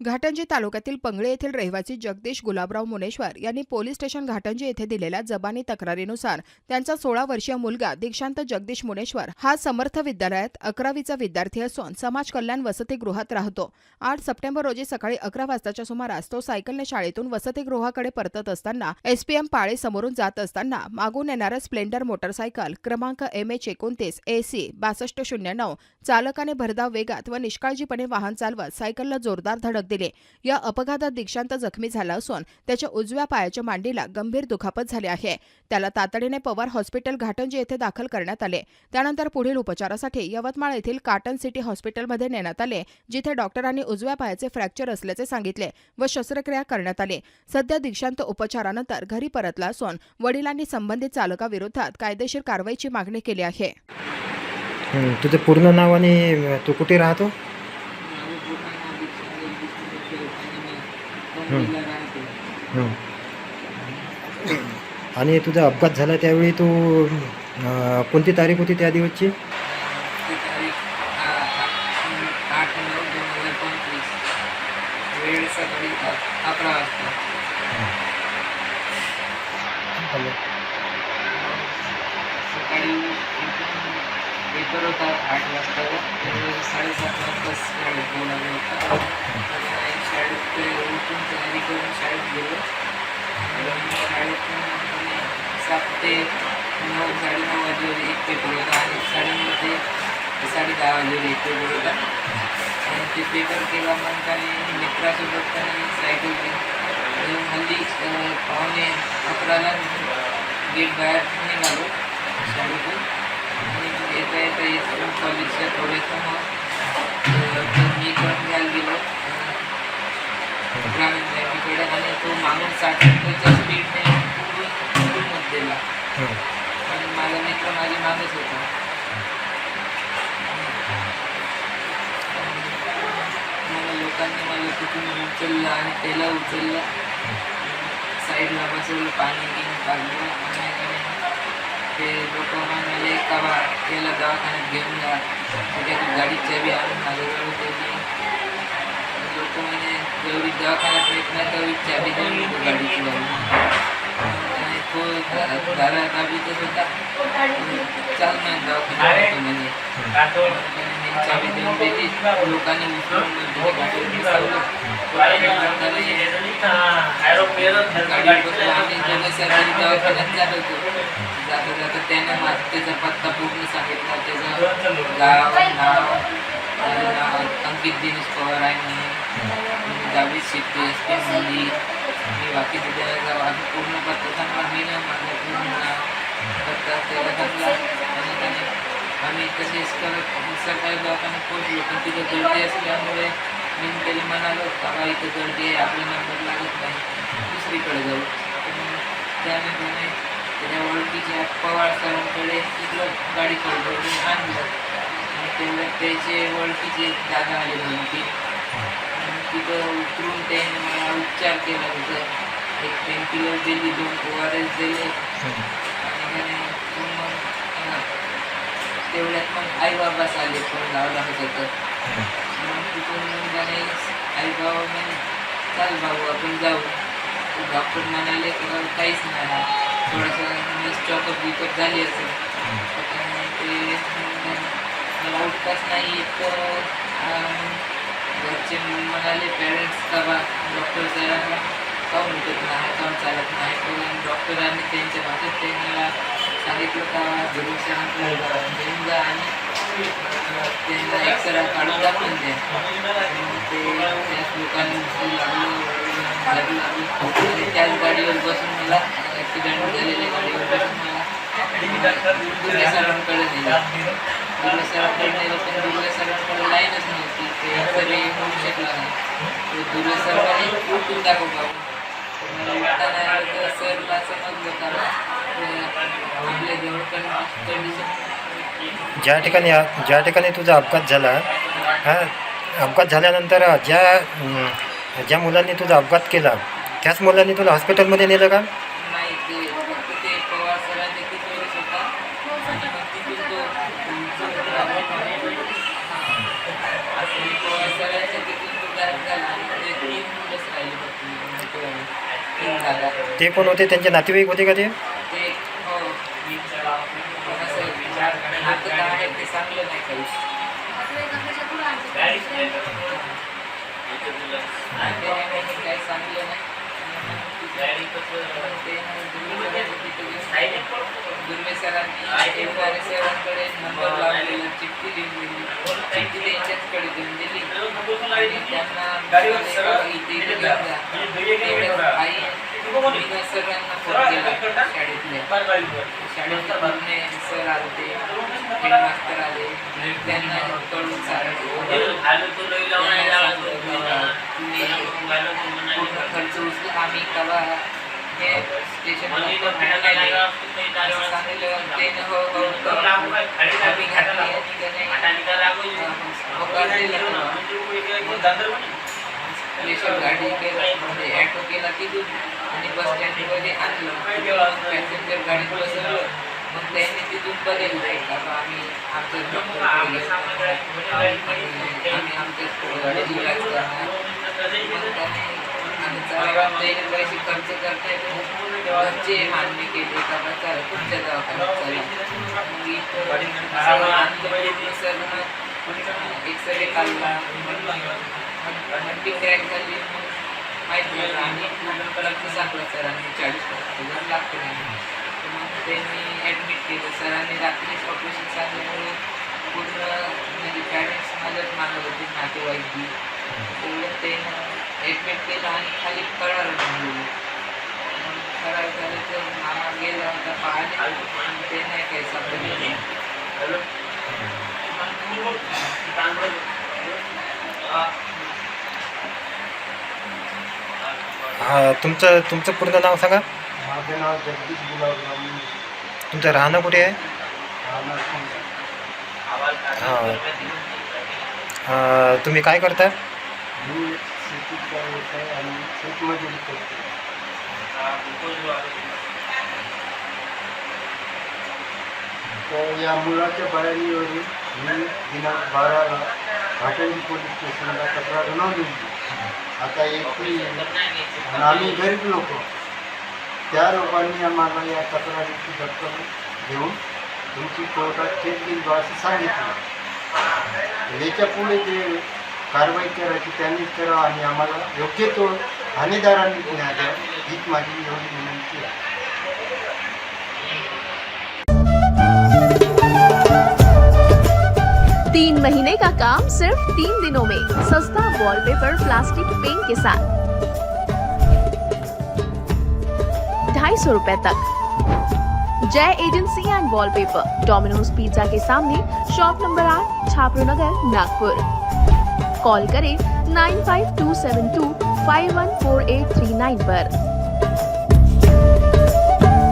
घाटंजी तालुक्यातील पंगळे येथील रहिवासी जगदीश गुलाबराव मुनेश्वर यांनी पोलीस स्टेशन घाटंजी येथे दिलेल्या जबानी तक्रारीनुसार त्यांचा सोळा वर्षीय मुलगा दीक्षांत जगदीश मुनेश्वर हा समर्थ विद्यालयात अकरावीचा विद्यार्थी असून समाज कल्याण वसतिगृहात राहतो. आठ सप्टेंबर रोजी सकाळी अकरा वाजताच्या सुमारास तो सायकलने शाळेतून वसतिगृहाकडे परतत असताना एसपीएम पाळे समोरून जात असताना मागून येणारा स्प्लेंडर मोटरसायकल क्रमांक एम एच एकोणतीस ए सी बासष्ट शून्य नऊ चालकाने भरधाव वेगात व निष्काळजीपणे वाहन चालवत सायकलला जोरदार धडक दिले. या अपघातात दीक्षांत जखमी झाला असून त्याच्या उजव्या पायाच्या मांडीला गंभीर दुखापत झाली आहे. त्याला तातडीने पवार हॉस्पिटल घाटंजी येथे दाखल करण्यात आले. त्यानंतर पुढील उपचारासाठी यवतमाळ येथील काटन सिटी हॉस्पिटलमध्ये नेण्यात आले जिथे डॉक्टरांनी उजव्या पायाचे फ्रॅक्चर असल्याचे सांगितले व शस्त्रक्रिया करण्यात आली. सध्या दीक्षांत उपचारानंतर घरी परतला असून वडिलांनी संबंधित चालकाविरोधात कायदेशीर कारवाईची मागणी केली आहे. तुझं पूर्ण नाव आणि तू कुठे राहतो? आणि तुझा अपघात झाला त्यावेळी तू कोणती तारीख होती त्या दिवसची? सकाळी पेपर होता आठ वाजता. तर साडेसात वाजता शाळेत बोलावलं होतं शाळेत उठून तयारी करून शाळेत गेलो. शाळेतून सात ते नऊ साडेनऊ वाजेवर एक पेपर होता आणि साडेनऊ ते साडे दहा वाजेवर एक पेपर होता आणि ते पेपर केला मग त्याने मित्रासोबत त्याने सायकल केली आणि हल्ली पाहुणे अकराला गेट बाहेर निघालो शाळेतून. आणि येत आहे तर येतो कॉलेजच्या थोडे तर मी पण घ्यायला गेलो. ग्रामीण बँकेकडे आणि तो माणूस साठ किलोमीटरच्या स्पीडने उडून दिला आणि माझा मित्र माझ्या माणूस होता. मला लोकांनी मला तिथून उचललं आणि त्याला उचललं. साईडला बसवलं पाणी घेऊन काढलं. आणि आणि ते लोक म्हणाले का बा याला दवाखान्यात घेऊन जा त्याच्या गाडी चाबी आणून माझ्याजवळ ठेवली लोक म्हणे जेवढी दवाखान्यात येत नाही तेवढी चाबी देऊन देतो गाडीची लावून आणि तो दादा दाबीतच होता चाल नाही दवाखान्यात येतो म्हणे त्याने दवाखान्यात जात होतो जाता जाता त्याने त्याचा पत्ता पूर्ण सांगितला त्याचं गाव नाव अंकित दिनेश पवार आहे म्हणून जावीद शिट्टी एस पी मोदी मी बाकी पूर्ण पत्ता सांगला मी ना माझं पूर्ण नाव पत्ता त्याला आणि त्याने आम्ही तसेच करत सरकारी दवाखान्यात पोहोचलो पण तिथं गर्दी असल्यामुळे मी त्याला म्हणालो बाबा इथं गर्दी आहे आपला नंबर लागत नाही. दुसरीकडे जाऊ. त्याने त्याने त्याच्या ओळखीच्या पवार सरांकडे तिथलं गाडी बघून आणलं. आणि तेवढ्यात त्याचे ओळखीचे दादा आले दोन तीन तिथं उतरून त्याने मला उपचार केला तिथं. एक पेन किलर दिली दोन ओ आर एस दिले आणि मग तेवढ्यात मग आई बाबाच आले फोन लावला होता तर. मग तिथून मग त्याने आई बाबा म्हणे चाल भाऊ आपण जाऊ डॉक्टर म्हणाले की बाबा काहीच नाही थोडंसं चॉकअप बिकअप झाली असेल तर त्यामुळे ते मला उठताच नाही तर घरचे म्हणाले पेरेंट्स का बा डॉक्टर साहेबांना काऊन उठत नाही काऊन चालत नाही पण डॉक्टरांनी त्यांच्या भाषेत त्यांना सांगितलं का भरोसा घेऊन जा आणि त्यांना एक्सरा काढून दाखवून द्या ते त्याच लोकांनी लागलं आणि त्याच गाडीवर बसून मला ॲक्सिडेंट झालेल्या गाडीवर बसून मला दुर्गे सरांकडे दुर्गे सरांकडे नेलं पण दुर्गे सरांकडे लाईनच नव्हती ते होऊ शकला नाही तो दुर्गे सर उठून मला नाही सरला समजलं का आपल्या जवळ कंडिशन ज्या ठिकाणी ज्या ठिकाणी तुझा अपघात झाला हा अपघात झाल्यानंतर ज्या ज्या मुलांनी तुझा अपघात केला त्याच मुलांनी तुला हॉस्पिटलमध्ये नेलं का? ते कोण होते? त्यांचे नातेवाईक होते का ते? नाही दुर्मे सरांनी एवढ्या सरांकडे नंबर लावलेला चिठ्ठी लिहून दिली चिठ्ठी त्यांच्याचकडे देऊन दिली आणि त्यांना इथे घेऊन जा तेवढ्यात आई मीना सरांना फोन केला शाळेतल्या शाळेतले पूर्ण सर आले हेडमास्टर आले त्यांना कळून सांगितलं खर्च उचलून आम्ही कवा हे स्टेशनला असं सांगितलं ते न हो हो तो आम्ही घातली स्पेशल गाडी केलं. म्हणजे ॲटो केला तिथून आणि बस स्टँडमध्ये आणलं. पॅसेंजर गाडीत बसवलं मग त्यांनी तिथून कारण आम्ही आमचं आम्ही आमच्या गाडी मग त्याने आम्ही पैसे खर्च करताय घरचे मान्य केले का बा चला तुमच्या दवाखान्यात मग इथं एक्सरे काढला हड्डी क्रॅक झाली. माहिती झालं आणि रक्त सांगलं सरांनी चाळीस हजार लागते नाही मग त्यांनी ॲडमिट केलं. सरांनी रात्रीच ऑपरेशन झाल्यामुळे पूर्ण म्हणजे पॅरेंट्स मदत मागत होते नातेवाईक बी. तेवढं ते ॲडमिट केलं आणि खाली करार म्हणलं मग करार झालं तर मामा गेला होता पाहायला. ते नाही काही सापडलं हा. तुमचं तुमचं पूर्ण नाव सांगा. माझं नाव जगदीश गुलाबराव तुमचं राहणं कुठे आहे? राहणार हां. तुम्ही काय करता? शेतीचा व्यवसाय आणि शेतमजुरी करतो तर या मुलाच्या बयानीवरून मी दिनांक बाराला घाटंजी पोलीस स्टेशनला तक्रार नोंदवली आता एकटी आम्ही गरीब लोक. त्या लोकांनी आम्हाला या तक्रारीची दखल घेऊन तुमची कोर्टात थेट दिली असं सांगितलं. याच्यापुढे जे करायची त्यांनीच करावं आणि आम्हाला योग्य तो हानीदारांनी न्याय द्यावा हीच विनंती आहे. तीन महीने का काम सिर्फ़ तीन दिनों में, सस्ता वॉलपेपर प्लास्टिक पेन के साथ। ढाई सौ रूपए तक। Jai agency and wallpaper Domino's pizza के सामने शॉप नंबर आठ, छापरू नगर, नागपुर। कॉल करें nine five two seven two five one four eight three nine पर।